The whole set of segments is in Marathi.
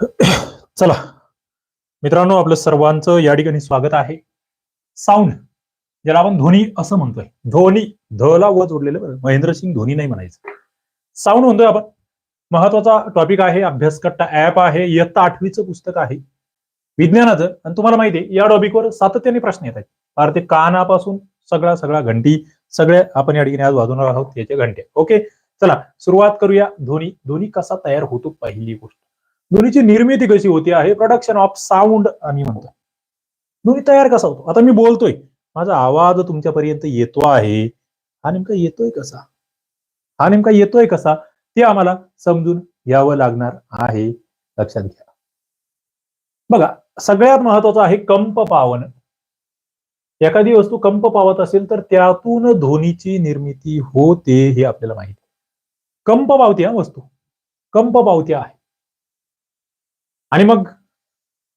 चला. मित्रांनो आपलं सर्वांचं या ठिकाणी स्वागत आहे. साऊंड ज्याला आपण धोनी असं म्हणतोय. धोनी धला व जोडलेलं बरं. महेंद्रसिंग धोनी नाही म्हणायचं. साऊंड म्हणतोय आपण. महत्त्वाचा टॉपिक आहे अभ्यासकट्टा ऍप आहे इयत्ता आठवीचं पुस्तक आहे. विज्ञानाचं आणि तुम्हाला माहिती आहे या टॉपिकवर सातत्याने प्रश्न येत आहेत. फार ते कानापासून सगळा सगळा घंटी सगळे आपण या ठिकाणी आज वाजवणार आहोत त्याच्या घंटे. ओके चला सुरुवात करूया. धोनी धोनी कसा तयार होतो? पहिली गोष्ट. ध्वनीची निर्मिती कशी होती आहे? प्रोडक्शन ऑफ साऊंड आम्ही म्हणतो. ध्वनी तयार कसा होतो? आता मी बोलतोय. माझा आवाज तुमच्यापर्यंत येतो आहे. हा नेमका येतोय कसा? हा नेमका येतोय कसा? ते आम्हाला समजून घ्यावं लागणार आहे. लक्षात घ्या. बघा सगळ्यात महत्वाचं आहे कंप पावन. एखादी वस्तू कंप पावत असेल तर त्यातून ध्वनीची निर्मिती होते हे आपल्याला माहिती आहे. कंप पावती हा वस्तू. कंप पावती आहे. आणि मग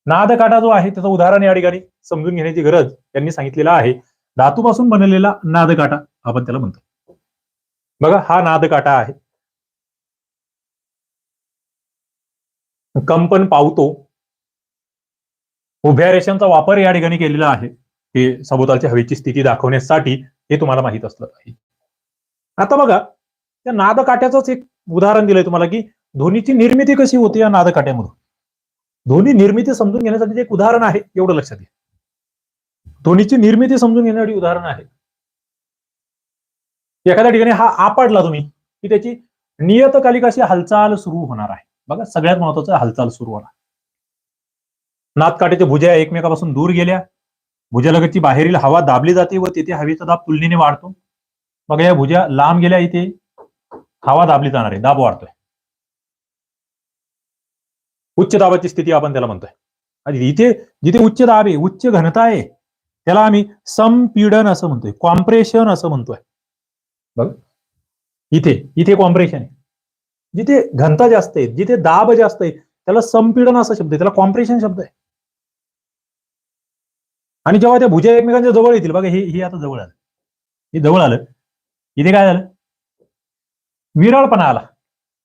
नादकाटा जो आहे त्याचं उदाहरण या ठिकाणी समजून घेण्याची गरज त्यांनी सांगितलेलं आहे. धातूपासून बनलेला नादकाटा आपण त्याला म्हणतो. बघा हा नादकाटा आहे. कंपन पावतो. उभ्या रेषांचा वापर या ठिकाणी केलेला आहे. हे सभोवतालच्या हवेची स्थिती दाखवण्यासाठी हे तुम्हाला माहीत असलं पाहिजे आता बघा त्या नादकाट्याचंच एक उदाहरण दिलंय तुम्हाला की ध्वनीची निर्मिती कशी होती या नादकाट्यामधून. ध्वनी निर्मिती समजून घेण्यासाठी एक उदाहरण आहे एवढं लक्षात घ्या. ध्वनीची निर्मिती समजून घेण्यासाठी उदाहरण आहे. एखाद्या ठिकाणी हा आपडला तुम्ही की त्याची नियतकालिक अशी हालचाल सुरू होणार आहे. बघा सगळ्यात महत्वाचं हालचाल सुरू होणार. नादकाट्याच्या भुज्या एकमेकापासून दूर गेल्या. भुजालगतची बाहेरील हवा दाबली जाते व तेथे हवेचा दाब तुलनेने वाढतो. बघा या भुजा लांब गेल्या इथे. हवा दाबली जाणार आहे दाब वाढतोय. उच्च दाबाची स्थिती आपण त्याला म्हणतोय. आणि इथे जिथे उच्च दाब आहे उच्च घनता आहे त्याला आम्ही संपीडन असं म्हणतोय कॉम्प्रेशन असं म्हणतोय. बघ. इथे इथे कॉम्प्रेशन आहे. जिथे घनता जास्त आहे जिथे दाब जास्त आहे त्याला संपीडन असा शब्द आहे त्याला कॉम्प्रेशन शब्द आहे. आणि जेव्हा त्या भुजा एकमेकांच्या जवळ येतील बघा हे हे आता जवळ आलं. हे जवळ आलं. इथे काय झालं? विरळपणा आला.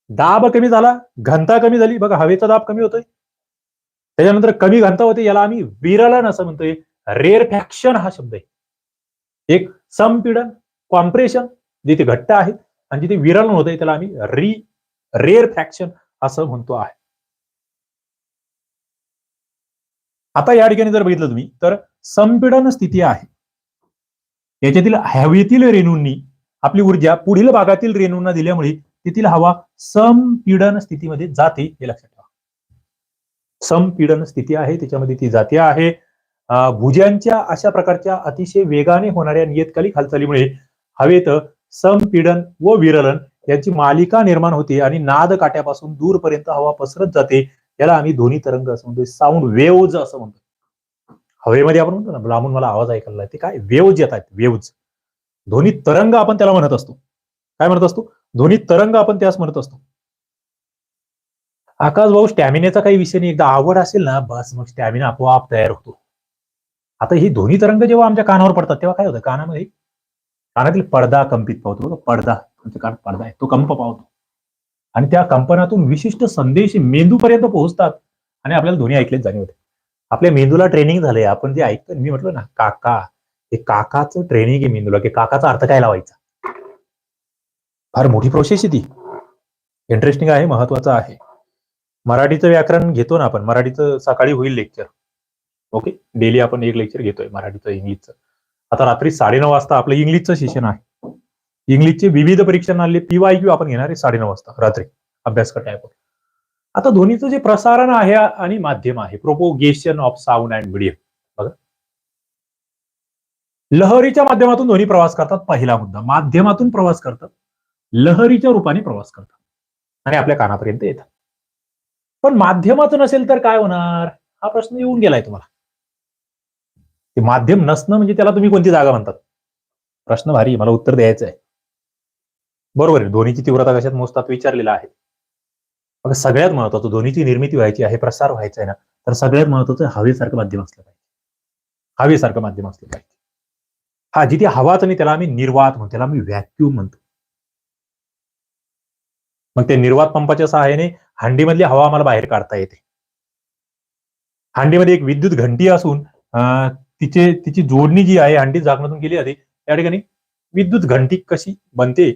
दाब कमी झाला घनता कमी झाली. बघा हवेचा दाब कमी होतोय. त्याच्यानंतर कमी घनता होते याला आम्ही विरलन असं म्हणतोय. रेअर फॅक्शन हा शब्द आहे. एक संपीडन कॉम्प्रेशन जिथे घट्ट आहे आणि जिथे विरलन होतंय त्याला आम्ही री रेअर फॅक्शन असं म्हणतो आहे. आता या ठिकाणी जर बघितलं तुम्ही तर संपीडन स्थिती आहे. याच्यातील हवेतील रेणूंनी आपली ऊर्जा पुढील भागातील रेणूंना दिल्यामुळे तेथील हवा. संपीडन स्थितीमध्ये जाते हे लक्षात ठेवा. संपीडन स्थिती आहे त्याच्यामध्ये ती जाते आहे. भुज्यांच्या अशा प्रकारच्या अतिशय वेगाने होणाऱ्या नियतकालिक हालचालीमुळे हवेत संपीडन व विरलन यांची मालिका निर्माण होते आणि नाद काट्यापासून दूरपर्यंत हवा पसरत जाते. याला आम्ही ध्वनी तरंग असं म्हणतो साऊंड वेव्ज असं म्हणतो हवेमध्ये आपण म्हणतो ना लांबून मला आवाज ऐकायला ते काय? वेव्ज येतात वेव्ज ध्वनी तरंग आपण त्याला म्हणत असतो. काय म्हणत असतो? ध्वनी तरंग आपण त्यास म्हणत असतो. आकाश भाऊ स्टॅमिनेचा काही विषय नाही. एकदा आवड असेल ना बस मग स्टॅमिना आपोआप तयार होतो. आता ही ध्वनी तरंग जेव्हा आमच्या कानावर पडतात तेव्हा काय होतं? कानामध्ये कानातील पडदा कंपित पावतो. पडदा. आमच्या कानात पडदा आहे. तो कंप पावतो. आणि त्या कंपनातून विशिष्ट संदेश मेंदूपर्यंत पोहोचतात. आणि आपल्याला ध्वनी ऐकलेच जाणीवते आपल्या मेंदूला ट्रेनिंग झालंय. आपण जे ऐकतो मी म्हटलं ना काका हे काकाचं ट्रेनिंग आहे मेंदूला. की काकाचा अर्थ काय लावायचा? फार मोठी प्रोसेस आहे ती. इंटरेस्टिंग आहे महत्वाचं आहे. मराठीचं व्याकरण घेतो ना आपण. मराठीचं सकाळी होईल लेक्चर ओके डेली आपण एक लेक्चर घेतोय मराठीचं इंग्लिशचं. आता रात्री साडेनऊ वाजता आपलं इंग्लिशचं सेशन आहे. इंग्लिशचे विविध परीक्षणाले पीवाय क्यू आपण घेणार आहे साडेनऊ वाजता रात्री. अभ्यास करता आता ध्वनीचं जे प्रसारण आहे आणि माध्यम आहे propagation of sound and medium बघा. लहरीच्या माध्यमातून ध्वनी प्रवास करतात पहिला मुद्दा. माध्यमातून प्रवास करतात. लहरीच्या रूपाने प्रवास करतात. आणि आपल्या कानापर्यंत येतात. पण माध्यमाचं नसेल तर काय होणार? हा प्रश्न येऊन गेलाय तुम्हाला. ते माध्यम नसणं म्हणजे त्याला तुम्ही कोणती जागा म्हणतात? प्रश्न भारी मला उत्तर द्यायचं आहे. बरोबर आहे ध्वनीची तीव्रता कशात मोजतात विचारलेला आहे. मग सगळ्यात महत्वाचं ध्वनीची निर्मिती व्हायची आहे प्रसार व्हायचा आहे ना तर सगळ्यात महत्वाचं हवेसारखं माध्यम असलं पाहिजे. हवेसारखं माध्यम असलं पाहिजे. हा जिथे हवाच आणि त्याला आम्ही निर्वात म्हणतो त्याला आम्ही व्हॅक्युम म्हणतो. मग ते निर्वात पंपाच्या सहाय्याने हांडीमधली हवा आम्हाला बाहेर काढता येते. हांडीमध्ये एक विद्युत घंटी असून तिचे तिची जोडणी जी आहे हांडी झाकणातून केली जाते त्या ठिकाणी विद्युत घंटी कशी बनते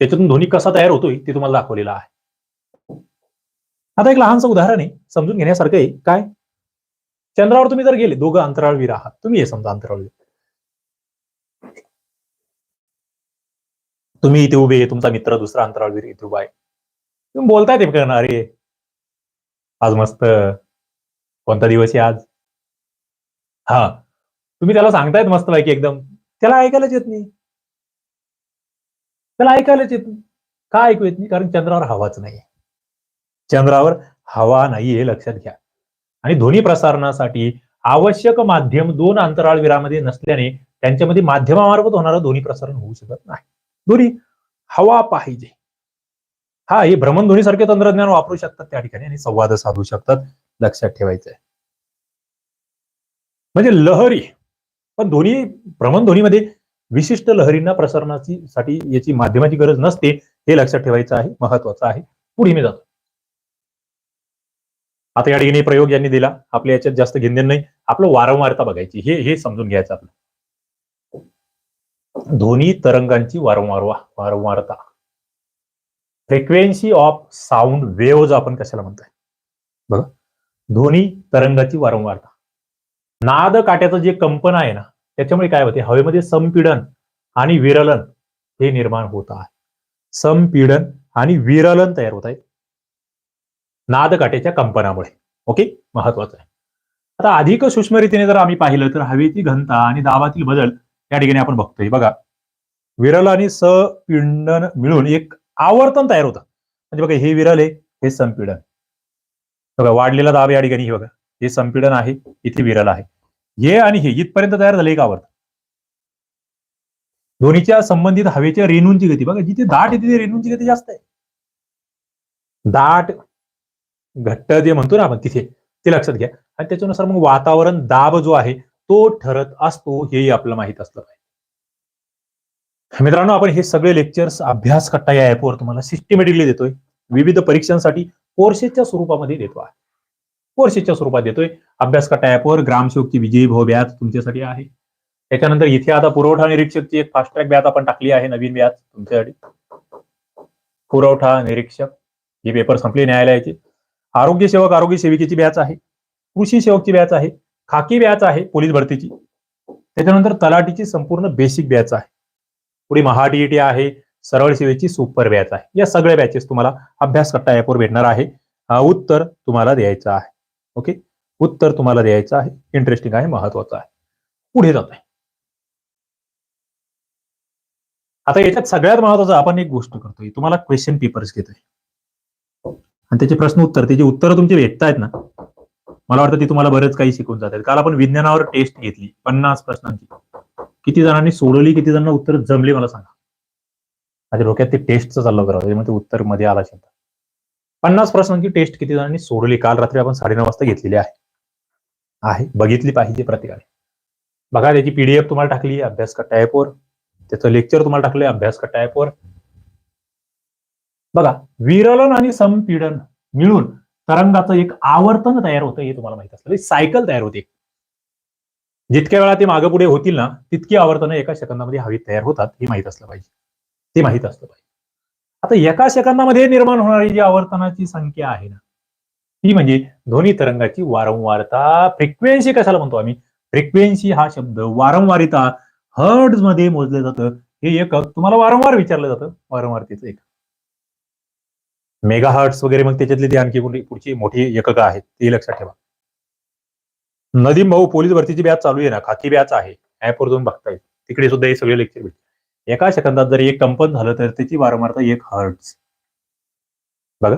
त्याच्यातून ध्वनी कसा तयार होतोय ते तुम्हाला दाखवलेलं आहे. आता एक लहानसं उदाहरण आहे समजून घेण्यासारखं आहे. काय? चंद्रावर तुम्ही जर गेले दोघं अंतराळवीर आहात. तुम्ही हे समजा अंतराळवीर. तुम्ही इथे उभे तुमचा मित्र दुसरा अंतराळवीर इथे उभा आहे. तुम्ही बोलताय ते करणार अरे आज मस्त. कोणता दिवस आहे आज? हा. तुम्ही त्याला सांगतायत मस्त पैकी एकदम. त्याला ऐकायलाच येत नाही. त्याला ऐकायलाच येत नाही. का ऐकू येत नाही? कारण चंद्रावर हवाच नाही चंद्रावर हवा नाही हे लक्षात घ्या. आणि ध्वनी प्रसारणासाठी आवश्यक माध्यम दोन अंतराळवीरामध्ये नसल्याने त्यांच्यामध्ये माध्यमामार्फत होणारं ध्वनी प्रसारण होऊ शकत नाही. दोरी हवा पाहिजे. हा हे भ्रमणध्वनी सारखे तंत्रज्ञान वापरू शकतात त्या ठिकाणी आणि संवाद साधू शकतात. लक्षात ठेवायचंय. म्हणजे लहरी पण ध्वनी भ्रमणध्वनीमध्ये विशिष्ट लहरींना प्रसारणाची साठी याची माध्यमाची गरज नसते हे लक्षात ठेवायचं आहे महत्वाचं आहे. पुढे मी जातो. आता या ठिकाणी प्रयोग यांनी दिला. आपल्या याच्यात जास्त घेणदेण नाही. आपलं वारंवारता बघायची. हे हे समजून घ्यायचं आपलं. ध्वनी तरंगांची वारंवार वारंवारता. फ्रिक्वेन्सी ऑफ साऊंड वेव्ज आपण कशाला म्हणतोय? बघा. ध्वनी तरंगाची वारंवारता. नाद काट्याचं जे कंपन आहे ना त्याच्यामुळे काय होते? हवेमध्ये संपीडन आणि विरलन हे निर्माण होत आहे. संपीडन आणि विरलन तयार होत आहे. नाद काट्याच्या कंपनामुळे. ओके? महत्वाचं आहे. आता अधिक सूक्ष्मरीतीने जर आम्ही पाहिलं तर हवेची घनता आणि दाबातील बदल या ठिकाणी आपण बघतोय. बघा विरल आणि सपिंडन मिळून एक आवर्तन तयार होतं. म्हणजे बघा हे विरल आहे हे संपीडन. बघा वाढलेला दाब या ठिकाणी हे बघा. हे संपीडन आहे इथे विरल आहे. हे आणि हे इथपर्यंत तयार झालं एक आवर्तन. दोन्हीच्या संबंधित हवेच्या रेणूंची गती. बघा जिथे दाट आहे तिथे रेणूंची गती जास्त आहे. दाट घट्ट जे म्हणतो ना आपण तिथे ते लक्षात घ्या. आणि त्याच्यानुसार मग वातावरण दाब जो आहे तो ठरत असतो हेही आपल्याला माहीत असलं पाहिजे. मित्रांनो आपण हे सगळे लेक्चर्स अभ्यास कट्टा या ऍपवर तुम्हाला सिस्टमॅटिकली देतोय. विविध परीक्षांसाठी कोर्सेसच्या स्वरूपामध्ये देतो आहे. कोर्सेसच्या स्वरूपात देतोय. अभ्यास कट्टा ऍपवर ग्रामसेवकची विजयी भाऊ व्याज तुमच्यासाठी आहे. त्याच्यानंतर इथे आता पुरवठा निरीक्षकची एक फास्ट ट्रॅक व्याज आपण टाकली आहे नवीन व्याज तुमच्यासाठी. पुरवठा निरीक्षक ही पेपर संपले न्यायालयाचे. आरोग्य सेवक आरोग्य सेविकेची बॅच आहे. कृषी सेवकची बॅच आहे. खाकी बॅच आहे पोलीस भरतीची. त्याच्यानंतर तलाठीची संपूर्ण बेसिक बॅच आहे. पुढे महाडीईटी आहे सरळ सेवेची सुपर बॅच आहे. या सगळ्या बॅचेस तुम्हाला अभ्यास करता ऍपवर भेटणार आहे. उत्तर तुम्हाला द्यायचं आहे. ओके उत्तर तुम्हाला द्यायचं आहे. इंटरेस्टिंग आहे महत्वाचं आहे. पुढे जात आहे आता याच्यात सगळ्यात महत्वाचं आपण एक गोष्ट करतोय. तुम्हाला क्वेश्चन पेपर्स घेतोय. आणि त्याचे प्रश्न उत्तर त्याची उत्तरं तुमची भेटतायत ना. मला वाटतं ती तुम्हाला बरंच काही शिकून जातात काल आपण विज्ञानावर टेस्ट घेतली पन्नास प्रश्नांची. किती जणांनी सोडवली किती जणांना उत्तर जमली मला सांगा. माझ्या डोक्यात ते टेस्टचं चाललं करावं ते उत्तरमध्ये आला शब्द. पन्नास प्रश्नांची टेस्ट किती जणांनी सोडवली? काल रात्री आपण साडेनऊ वाजता घेतलेली आहे. आहे बघितली पाहिजे प्रत्येकाने. बघा त्याची पीडीएफ तुम्हाला टाकली अभ्यास कट्टा ऍपवर त्याचं लेक्चर तुम्हाला टाकलंय अभ्यास कट्टा ऍपवर बघा विरलन आणि संपीडन मिळून तरंगाचं एक आवर्तन तयार होतं हे तुम्हाला माहीत असलं. म्हणजे सायकल तयार होते. जितक्या वेळा ते मागे पुढे होतील ना तितकी आवर्तनं एका सेकंदामध्ये हवेत तयार होतात हे माहीत असलं पाहिजे. ते माहीत असलं पाहिजे. आता एका सेकंदामध्ये निर्माण होणारी जी आवर्तनाची संख्या आहे ना ती म्हणजे ध्वनी तरंगाची वारंवारता. फ्रिक्वेन्सी कशाला म्हणतो आम्ही? फ्रिक्वेन्सी हा शब्द वारंवारिता. हर्ड्समध्ये मोजलं जातं. हे एकक तुम्हाला वारंवार विचारलं जातं. वारंवारतेचं एक मेगा हर्ट्स वगैरे मग त्याच्यातली ती आणखी कुठली पुढची मोठी एकक आहेत ती लक्षात ठेवा. नदीम भाऊ पोलीस भरतीची बॅच चालू आहे ना? खाकी बॅच आहे. ऍपवर जाऊन बघता येईल. तिकडे सुद्धा हे सगळे लेक्चर भेटते एका सेकंदात जर एक कंपन झालं तर त्याची वारंवारता एक हर्ट्स बघा.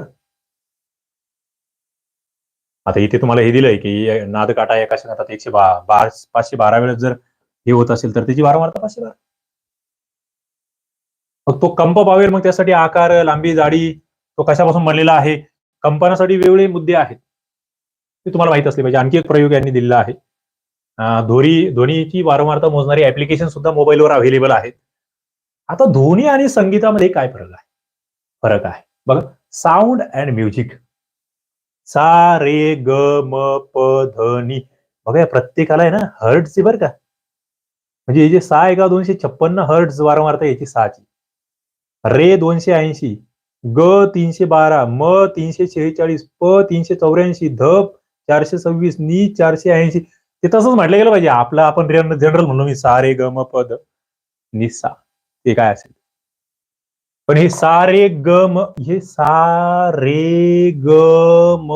आता इथे तुम्हाला हे दिलंय की नाद काटा एका सेकंदात एकशे पाचशे बारा वेळेस जर हे होत असेल तर त्याची वारंवारता पाचशे बारा. मग तो कंप पावेल मग त्यासाठी आकार लांबी जाडी तो कशापासून बनलेला आहे? कंपनासाठी वेगवेगळे मुद्दे आहेत. ते तुम्हाला माहीत असले पाहिजे. आणखी एक प्रयोग यांनी दिलेला आहे. धोरी ध्वनीची वारंवारता मोजणारी ऍप्लिकेशन सुद्धा मोबाईलवर अव्हेलेबल आहेत. आता ध्वनी आणि संगीतामध्ये काय फरक आहे? फरक आहे. बघा साऊंड अँड म्युझिक सा रे ग म प ध नी. बघा या प्रत्येकाला आहे ना हर्ट्सची बरं का. म्हणजे हे जे सा एका दोनशे छप्पन्न हर्ट्स वारंवारता याची सहाची. रे दोनशे ऐंशी. ग तीनशे बारा म तीनशे शेहेचाळीस प तीनशे चौऱ्याऐंशी ध चारशे सव्वीस नी चारशे ऐंशी. ते तसंच म्हटलं गेलं पाहिजे. आपलं आपण जनरल म्हणलो मी सारे ग म पद निसा नि सा. ते काय असेल? पण हे सारे ग म हे सा रे ग म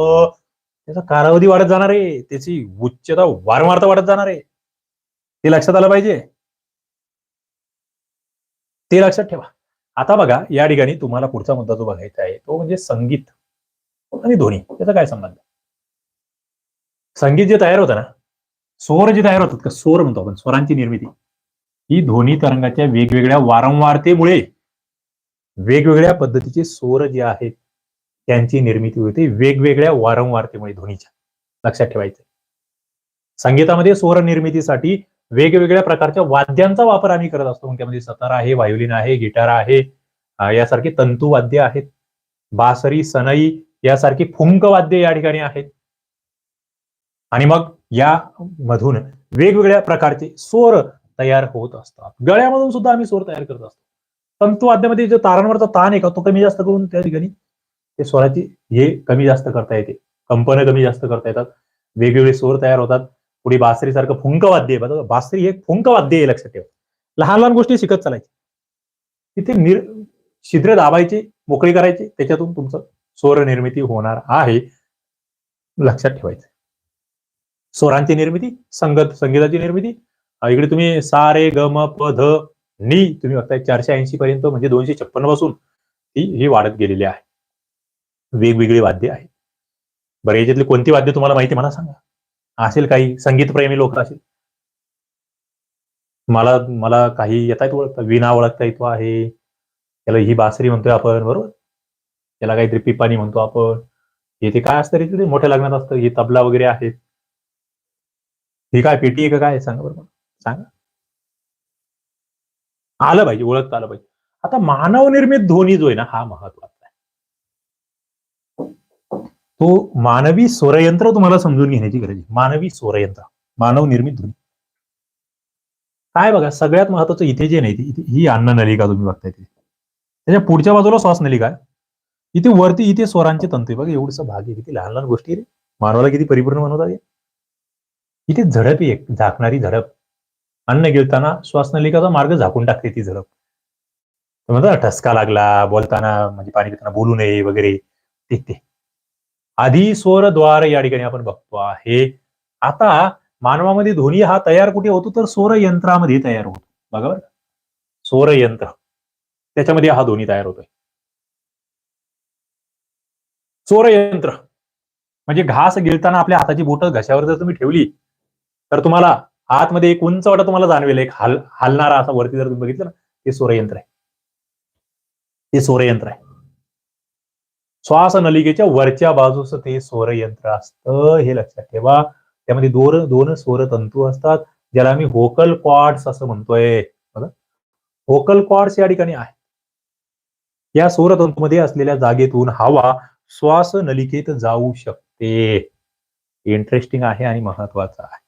त्याचा कालावधी वाढत जाणार आहे. त्याची उच्चता वारंवारता वाढत जाणार आहे. ते लक्षात आलं पाहिजे? ते लक्षात ठेवा. आता बघा या ठिकाणी तुम्हाला पुढचा मुद्दा जो बघायचा आहे तो म्हणजे संगीत आणि ध्वनी त्याचा काय संबंध? संगीत जे तयार होतं ना स्वर जे तयार होतात का स्वर म्हणतो आपण स्वरांची निर्मिती ही ध्वनी तरंगाच्या वेगवेगळ्या वारंवारतेमुळे वेगवेगळ्या पद्धतीचे स्वर जे आहेत त्यांची निर्मिती होते वेगवेगळ्या वारंवारतेमुळे ध्वनीच्या. लक्षात ठेवायचं संगीतामध्ये स्वर निर्मितीसाठी वेगवेगळ्या प्रकारच्या वाद्यांचा वापर आम्ही करत असतो. म्हणजे त्यामध्ये सतार आहे व्हायोलिन आहे गिटार आहे यासारखी यासारखे तंतुवाद्य आहेत. बासरी सनई यासारखी फुंक वाद्य या ठिकाणी आहेत. आणि मग या मधून वेगवेगळ्या प्रकारचे स्वर तयार होत असतात. गळ्यामधून सुद्धा आम्ही स्वर तयार करत असतो. तंतुवाद्यामध्ये जो तारांवरचा ताण आहे का तो कमी जास्त करून त्या ठिकाणी ते स्वराची हे कमी जास्त करता येते. कंपन कमी जास्त करता येतात. वेगवेगळे स्वर तयार होतात. पुढे बासरी सारखं फुंक वाद्य आहे बघा, बासरी हे फुंक वाद्य आहे लक्षात ठेवा. लहान लहान गोष्टी शिकत चालायची. तिथे निर छिद्र दाबायचे मोकळी करायची. त्याच्यातून तुमचं स्वर निर्मिती होणार आहे लक्षात ठेवायचं. स्वरांची निर्मिती संगत संगीताची निर्मिती. इकडे तुम्ही सारे गम ग म प ध नी तुम्ही बघताय चारशे ऐंशी पर्यंत म्हणजे दोनशे छप्पन्नपासून ती ही वाढत गेलेली आहे. वेगवेगळी वाद्य आहे. बरं याच्यातली कोणती वाद्य तुम्हाला माहिती आहे मला सांगा. असेल काही संगीतप्रेमी लोक असेल. मला मला काही येतात ओळखता विना ओळखता येतो आहे. त्याला ही बासरी म्हणतोय आपण बरोबर? त्याला काहीतरी पिपाणी म्हणतो आपण. इथे काय असतं रे तिथे मोठ्या लग्नात असतं. हे तबला वगैरे आहेत. ही काय पेटी आहे का काय सांगा बरोबर सांगा. आलं पाहिजे ओळखता आलं पाहिजे. आता मानवनिर्मित ध्वनी जो आहे ना हा महत्त्वाचा. तो मानवी स्वरयंत्र तुम्हाला समजून घेण्याची गरज आहे. मानवी स्वरयंत्र मानव निर्मित ध्वनी. काय बघा सगळ्यात महत्वाचं इथे जे नाही इथे ही अन्न नलिका तुम्ही बघताय तिथे त्याच्या पुढच्या बाजूला श्वास नलिका आहे. इथे वरती इथे स्वरांचे तंतू आहे. बघा एवढस भाग आहे. किती लहान लहान गोष्टी रे. मानवाला किती परिपूर्ण बनवतात इथे झडप एक झाकणारी झडप. अन्न गिळताना श्वासनलिकाचा मार्ग झाकून टाकते ती झडप. म्हणतात ठसका लागला बोलताना म्हणजे पाणी पिताना बोलू नये वगैरे ते ते. आधी स्वरद्वार या ठिकाणी आपण बघतो आहे. आता मानवामध्ये ध्वनी हा तयार कुठे होतो? तर स्वर यंत्रामध्ये तयार होतो. बघा बरं स्वर यंत्र त्याच्यामध्ये हा ध्वनी तयार होतोय. स्वर यंत्र म्हणजे घास गिळताना आपल्या हाताची बोट घशावर जर तुम्ही ठेवली तर तुम्हाला आतमध्ये एक उंच वाटा तुम्हाला जाणवेल. एक हाल हलणारा असा वरती जर तुम्ही बघितलं ना ते स्वरयंत्र आहे. ते स्वरयंत्र आहे. श्वास नलिकेच्या वरच्या बाजूस ते स्वरयंत्र असतं हे लक्षात ठेवा. त्यामध्ये दोन दोन स्वर तंतू असतात ज्याला आम्ही व्होकल कॉर्ड्स असं म्हणतोय. बघा. व्होकल कॉर्ड्स या ठिकाणी आहे या स्वरतंतूमध्ये असलेल्या जागेतून हवा श्वास नलिकेत जाऊ शकते. इंटरेस्टिंग आहे आणि महत्वाचं आहे.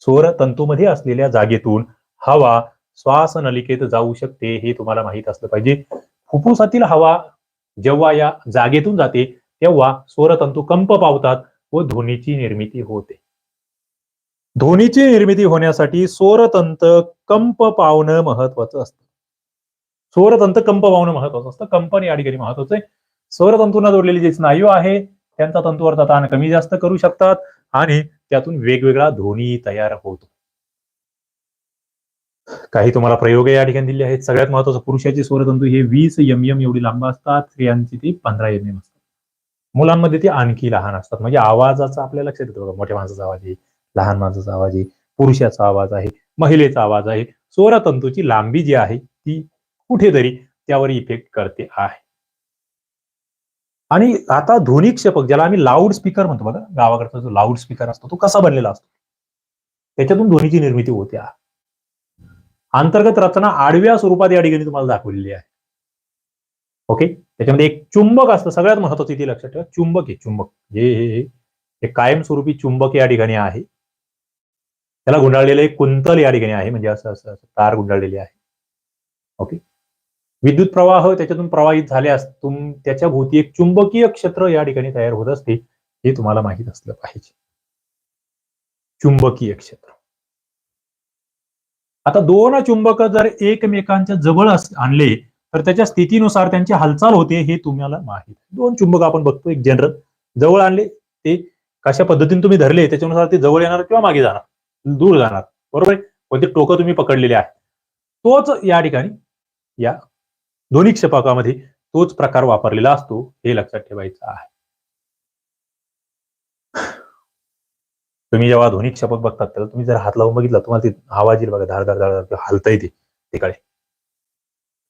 स्वर तंतूमध्ये असलेल्या जागेतून हवा श्वास नलिकेत जाऊ शकते हे तुम्हाला माहीत असलं पाहिजे. फुफ्फुसातील हवा जेव्हा या जागेतून जाते तेव्हा स्वरतंतू कंप पावतात व ध्वनीची निर्मिती होते. ध्वनीची निर्मिती होण्यासाठी स्वरतंत कंप पावणं महत्वाचं असतं. स्वरतंत कंप पावणं महत्वाचं असतं. कंपन या ठिकाणी महत्वाचं आहे. स्वरतंतूंना जोडलेली जे स्नायू आहे त्यांचा तंतूवरचा ताण कमी जास्त करू शकतात आणि त्यातून वेगवेगळा ध्वनी तयार होतो. काही तुम्हाला प्रयोग या ठिकाणी दिले आहेत. सगळ्यात महत्वाचं पुरुषाचे स्वरतंतू हे वीस एम एम एवढी लांब असतात. स्त्रियांची ती पंधरा एम एम असतात. मुलांमध्ये ती आणखी लहान असतात. म्हणजे आवाजाचा आपल्या लक्षात येतो बघा. मोठ्या माणसाचा आवाज आहे लहान माणसाचा आवाज आहे पुरुषाचा आवाज आहे महिलेचा आवाज आहे. स्वरतंतूची लांबी जी आहे ती कुठेतरी त्यावर इफेक्ट करते आहे. आणि आता ध्वनी क्षेपक ज्याला आम्ही लाऊड स्पीकर म्हणतो बघा. गावाकडचा जो लाऊड स्पीकर असतो तो कसा बनलेला असतो? त्याच्यातून ध्वनीची निर्मिती होते. आहे. अंतर्गत रचना आडव्या स्वरूपात या ठिकाणी तुम्हाला दाखवलेली आहे. ओके त्याच्यामध्ये एक चुंबक असतं सगळ्यात महत्वाचं इथे लक्षात ठेवा चुंबक आहे चुंबक. हे हे कायमस्वरूपी चुंबक या ठिकाणी आहे. त्याला गुंडाळलेलं एक कुंतल या ठिकाणी आहे म्हणजे असं असं असं तार गुंडाळलेली आहे. ओके विद्युत प्रवाह त्याच्यातून प्रवाहित झाल्यास तुम त्याच्या भोवती एक चुंबकीय क्षेत्र या ठिकाणी तयार होत असते हे तुम्हाला माहीत असलं पाहिजे. चुंबकीय क्षेत्र. आता दोन चुंबक जर एकमेकांच्या जवळ आणले तर त्याच्या स्थितीनुसार त्यांची हालचाल होते हे तुम्हाला माहीत दोन चुंबक आपण बघतो एक जनरल जवळ आणले ते कशा पद्धतीने तुम्ही धरले त्याच्यानुसार ते जवळ येणार किंवा मागे जाणार दूर जाणार. बरोबर आहे? कोणते टोकं तुम्ही पकडलेले आहे. तोच या ठिकाणी या दोन्ही क्षेपकामध्ये तोच प्रकार वापरलेला असतो हे लक्षात ठेवायचं आहे. तुम्ही जेव्हा ध्वनी क्षपक बघतात त्याला तुम्ही जर हात लावून बघितला तुम्हाला ते आवाज येईल बघा धारदार धारदार हलता येते तिकडे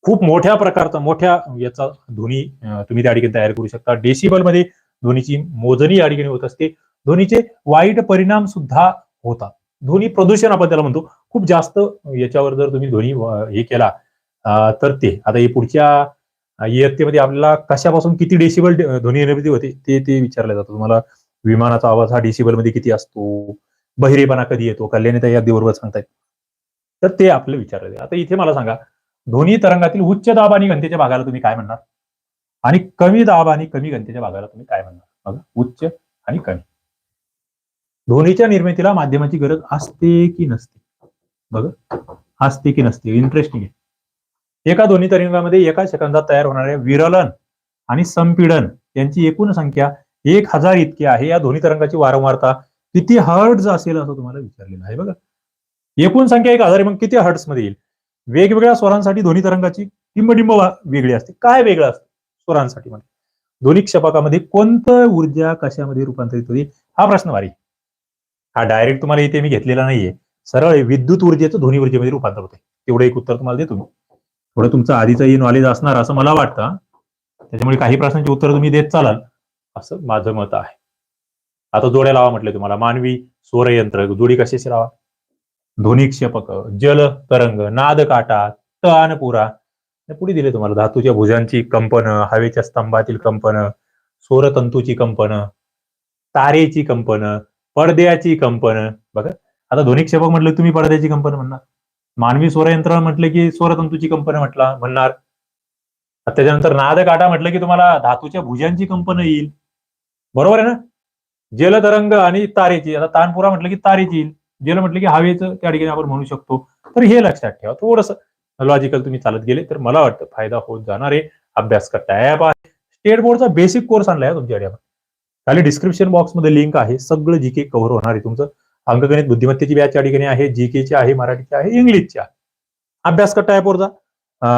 खूप मोठ्या प्रकारचा मोठ्या याचा ध्वनी तुम्ही त्या ठिकाणी तयार करू शकता. डेसिबलमध्ये ध्वनीची मोजणी या ठिकाणी होत असते. ध्वनीचे वाईट परिणाम सुद्धा होतात. ध्वनी प्रदूषण आपण त्याला म्हणतो. खूप जास्त याच्यावर जर तुम्ही ध्वनी हे केला तर ते आता हे पुढच्या इयत्तेमध्ये आपल्याला कशापासून किती डेसिबल ध्वनी निर्मिती होते ते ते विचारलं जातं तुम्हाला विमानाचा आवाज हा डेसिबलमध्ये किती असतो? बहिरेपणा कधी येतो? कल्याणी ताई अगदी बरोबर सांगतायत. तर ते आपलं विचारलं आता इथे मला सांगा ध्वनी तरंगातील उच्च दाब आणि घनतेच्या भागाला तुम्ही काय म्हणणार? आणि कमी दाब आणि कमी घनतेच्या भागाला तुम्ही काय म्हणणार? बघा उच्च आणि कमी. ध्वनीच्या निर्मितीला माध्यमाची गरज असते की नसते? बघा असते की नसते? इंटरेस्टिंग आहे. एका ध्वनी तरंगामध्ये एका सेकंदात तयार होणाऱ्या विरलन आणि संपीडन यांची एकूण संख्या एक हजार इतकी आहे या ध्वनी तरंगाची वारंवारता. किती हर्ट्ज असेल असं तुम्हाला विचारलेलं आहे बघा. एकूण संख्या एक हजार मग किती हर्ट्समध्ये येईल? वेगवेगळ्या स्वरांसाठी ध्वनी तरंगाची किंबडिंब वेगळी असते. काय वेगळं असतं? स्वरांसाठी म्हणजे ध्वनी क्षपकामध्ये कोणतं ऊर्जा कशामध्ये रूपांतरित होईल? हा प्रश्न भारी. हा डायरेक्ट तुम्हाला इथे मी घेतलेला नाहीये. सरळ आहे, विद्युत ऊर्जेचं ध्वनी ऊर्जेमध्ये रूपांतर होते तेवढं एक उत्तर तुम्हाला देतो मी. थोडं तुमचं आधीचंही नॉलेज असणार असं मला वाटतं. त्याच्यामुळे काही प्रश्नांची उत्तर तुम्ही देत चालाल. असं माझं मत आहे. आता जोड्या लावा म्हटले तुम्हाला. मानवी स्वरयंत्र जोडी कशाशी लावा? ध्वनी क्षेपक जल तरंग नाद काटा तानपुरा पुढे दिले तुम्हाला. धातूच्या भुजांची कंपन हवेच्या स्तंभातील कंपन स्वरतंतूची कंपन तारेची कंपन पडद्याची कंपन. बघा आता ध्वनी क्षेपक म्हटलं तुम्ही पडद्याची कंपन म्हणणार. मानवी स्वरयंत्र म्हटलं की स्वरतंतूची कंपन म्हटला म्हणणार. त्याच्यानंतर नाद काटा म्हटलं की तुम्हाला धातूच्या भुजांची कंपन येईल. बरोबर आहे ना? जलतरंग आणि तारेची आता तानपुरा म्हटलं की तारेची येईल जल म्हटलं की हवेचं त्या ठिकाणी आपण म्हणू शकतो. तर हे लक्षात ठेवा. थोडस लॉजिकल तुम्ही चालत गेले तर मला वाटतं फायदा होत जाणार आहे. अभ्यास करता ऍप आहे स्टेट बोर्डचा बेसिक कोर्स आणलाय तुमच्याकडे आपण. खाली डिस्क्रिप्शन बॉक्समध्ये लिंक आहे. सगळं जी के कव्हर होणार आहे तुमचं. अंकगणित बुद्धिमत्तेची बॅच या ठिकाणी आहे जी ची आहे मराठीची आहे इंग्लिशची आहे. अभ्यास करता ऍपवर जा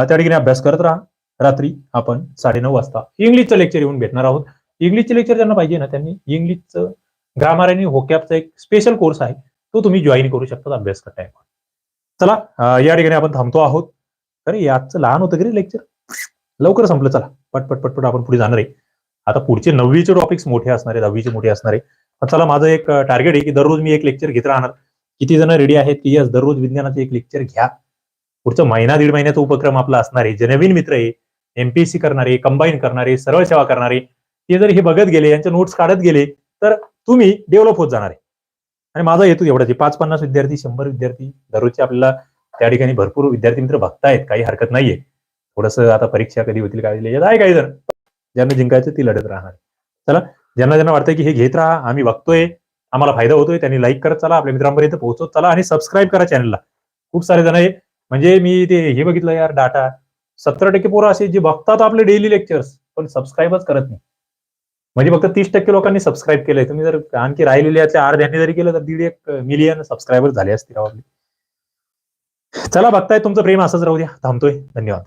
त्या ठिकाणी अभ्यास करत राहा. रात्री आपण साडेनऊ वाजता इंग्लिशचं लेक्चर येऊन भेटणार आहोत. इंग्लिशचे लेक्चर ज्यांना पाहिजे ना त्यांनी. इंग्लिशचं ग्रामर आणि होकॅपचा एक स्पेशल कोर्स आहे. तो तुम्ही जॉईन करू शकता अभ्यास करता चला या ठिकाणी आपण थांबतो आहोत. अरे याचं लहान होतं की रे लेक्चर लवकर संपलं चला. पटपट पटपट आपण पुढे जाणार आहे. आता पुढचे नववीचे टॉपिक्स मोठे असणार आहे दहावीचे मोठे असणार आहे. चला माझं एक टार्गेट आहे की दररोज मी एक लेक्चर घेत राहणार. किती जण रेडी आहेत? की यस दररोज विज्ञानाचे एक लेक्चर घ्या. पुढचा महिना दीड महिन्याचा उपक्रम आपला असणार आहे. जे नवीन मित्र आहे एमपीएससी करणारे कंबाईन करणारे सरळ सेवा करणारे ते जर हे बघत गेले यांच्या नोट्स काढत गेले तर तुम्ही डेव्हलप होत जाणार आहे. आणि माझा हेतू एवढाच पाच पन्नास विद्यार्थी शंभर विद्यार्थी दररोजचे आपल्याला त्या ठिकाणी भरपूर विद्यार्थी मित्र बघतायत. काही हरकत नाहीये. थोडस आता परीक्षा कधी होतील काय होतील आहे काही जण. ज्यांना जिंकायचं ती लढत राहणार चला ज्यांना ज्यांना वाटतंय की हे घेत राहा आम्ही बघतोय आम्हाला फायदा होतोय त्यांनी लाईक करत चला आपल्या मित्रांपर्यंत पोहोचत चला आणि सबस्क्राईब करा चॅनलला खूप सारे जण आहे म्हणजे मी ते हे बघितलं यार डाटा सत्तर टक्के पोरं असे जे बघतात आपले डेली लेक्चर्स पण सबस्क्राईबच करत नाही. म्हणजे फक्त तीस टक्के लोकांनी सबस्क्राईब केलंय. तुम्ही जर आणखी राहिलेले यातल्या अर्ध्यांनी जरी केलं तर दीड एक मिलियन सबस्क्रायबर झाले असतील. राव चला बघताय. तुमचं प्रेम असंच राहू द्या. थांबतोय. धन्यवाद.